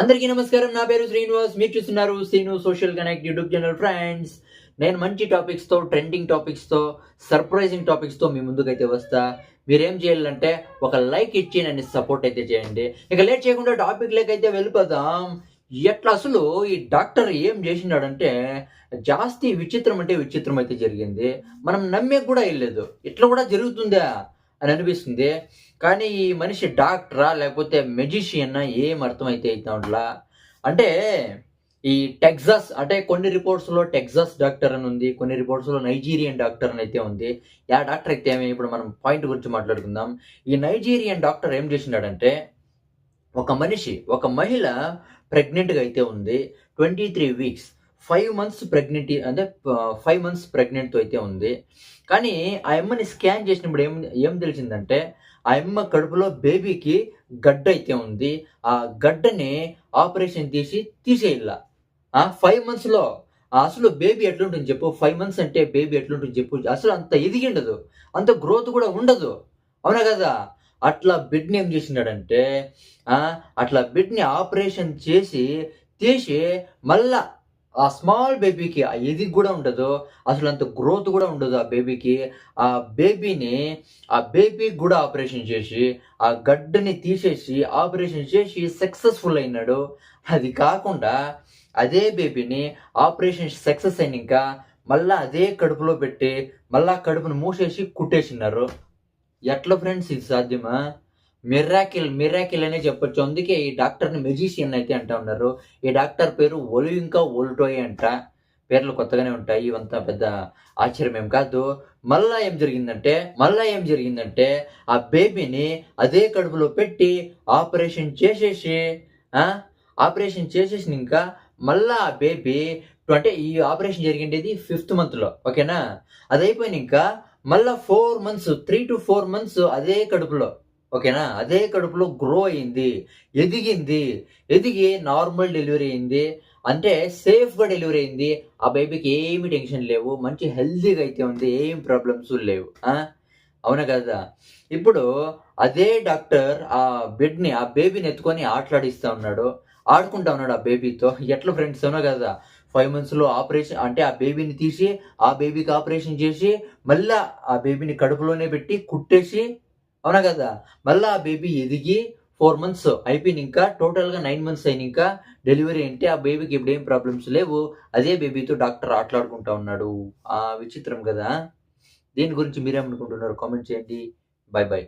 అందరికీ నమస్కారం. నా పేరు శ్రీనివాస్. మీరు చూస్తున్నారు Srinu Social Connect YouTube channel friends. నేను మంచి టాపిక్స్తో ట్రెండింగ్ టాపిక్స్తో సర్ప్రైజింగ్ టాపిక్స్తో మీ ముందుకైతే వస్తా. మీరేం చేయాలంటే ఒక లైక్ ఇచ్చి నన్ను సపోర్ట్ అయితే చేయండి. ఇక లేట్ చేయకుండా టాపిక్ అయితే వెళ్ళిపోదాం. ఎట్లా అసలు ఈ డాక్టర్ ఏం చేసినాడంటే జాస్తి విచిత్రం అంటే విచిత్రం అయితే జరిగింది. మనం నమ్మే కూడా వెళ్ళలేదు ఇట్లా కూడా జరుగుతుందా అని అనిపిస్తుంది. కానీ ఈ మనిషి డాక్టరా లేకపోతే మెజిషియన్ ఏం అర్థమైతే అవుతుంట్లా అంటే ఈ టెక్సాస్ అంటే కొన్ని రిపోర్ట్స్లో టెక్సాస్ డాక్టర్ అని ఉంది కొన్ని రిపోర్ట్స్లో నైజీరియన్ డాక్టర్ అని అయితే ఉంది. ఆ డాక్టర్ అయితే ఏమి? ఇప్పుడు మనం పాయింట్ గురించి మాట్లాడుకుందాం. ఈ నైజీరియన్ డాక్టర్ ఏం చేసినాడంటే ఒక మనిషి ఒక మహిళ ప్రెగ్నెంట్గా అయితే ఉంది twenty three weeks five months pregnancy అంటే ఫైవ్ మంత్స్ ప్రెగ్నెంట్తో అయితే ఉంది. కానీ ఆ అమ్మని స్కాన్ చేసినప్పుడు ఏం ఏం తెలిసిందంటే ఆ అమ్మ కడుపులో బేబీకి గడ్డ అయితే ఉంది ఆ గడ్డని ఆపరేషన్ తీసి తీసేయాల. ఫైవ్ మంత్స్లో అసలు బేబీ ఎట్లుంటుంది చెప్పు? ఫైవ్ మంత్స్ అంటే బేబీ ఎట్లుంటుంది చెప్పు? అసలు అంత ఎదిగి ఉండదు అంత గ్రోత్ కూడా ఉండదు. అవునా కదా? అట్లా బిడ్ని ఏం చేసినాడంటే అట్లా బిడ్ని ఆపరేషన్ చేసి తీసి మళ్ళా ఆ స్మాల్ బేబీకి ఆ ఎదిగి కూడా ఉండదు అసలు అంత గ్రోత్ కూడా ఉండదు ఆ బేబీకి ఆ బేబీని ఆ బేబీకి కూడా ఆపరేషన్ చేసి ఆ గడ్డని తీసేసి ఆపరేషన్ చేసి సక్సెస్ఫుల్ అయినాడు. అది కాకుండా అదే బేబీని ఆపరేషన్ సక్సెస్ అయినాక మళ్ళా అదే కడుపులో పెట్టి మళ్ళా కడుపును మూసేసి కుట్టేసినారు. ఎట్లా ఫ్రెండ్స్ ఇది సాధ్యమా? మిర్రాకిల్ మిరాకిల్ అనే చెప్పొచ్చు. అందుకే ఈ డాక్టర్ని మెజీషియన్ అయితే అంటా ఉన్నారు. ఈ డాక్టర్ పేరు ఒలింకా ఓల్టోయ్ అంట. పేర్లు కొత్తగానే ఉంటాయి. ఇవంతా పెద్ద ఆశ్చర్యం ఏం కాదు. మళ్ళా ఏం జరిగిందంటే మళ్ళా ఏం జరిగిందంటే ఆ బేబీని అదే కడుపులో పెట్టి ఆపరేషన్ చేసేసి ఆపరేషన్ చేసేసి ఇంకా మళ్ళా ఆ బేబీ అంటే ఈ ఆపరేషన్ జరిగిండేది ఫిఫ్త్ మంత్లో. ఓకేనా? అది అయిపోయిన ఇంకా మళ్ళా four months three to four months అదే కడుపులో. ఓకేనా? అదే కడుపులో గ్రో అయింది ఎదిగింది ఎదిగి నార్మల్ డెలివరీ అయింది. అంటే సేఫ్గా డెలివరీ అయింది. ఆ బేబీకి ఏమి టెన్షన్ లేవు. మంచి హెల్తీగా అయితే ఉంది. ఏం ప్రాబ్లమ్స్ లేవు. అవునా కదా? ఇప్పుడు అదే డాక్టర్ ఆ బెడ్ని ఆ బేబీని ఎత్తుకొని ఆటలాడిస్తూ ఉన్నాడు. ఆడుకుంటా ఉన్నాడు ఆ బేబీతో ఎట్లా ఫ్రెండ్స్ అవునా కదా? ఫైవ్ మంత్స్లో ఆపరేషన్ అంటే ఆ బేబీని తీసి ఆ బేబీకి ఆపరేషన్ చేసి మళ్ళీ ఆ బేబీని కడుపులోనే పెట్టి కుట్టేసి అవునా కదా? మళ్ళీ ఆ బేబీ ఎదిగి ఫోర్ మంత్స్ అయిపోయిన ఇంకా టోటల్గా నైన్ మంత్స్ అయిన ఇంకా డెలివరీ అంటే ఆ బేబీకి ఇప్పుడు ఏం ప్రాబ్లమ్స్ లేవు? అదే బేబీతో డాక్టర్ ఆటలాడుకుంటా ఉన్నాడు. ఆ విచిత్రం కదా? దీని గురించి మీరేమనుకుంటున్నారు? కామెంట్ చేయండి. Bye bye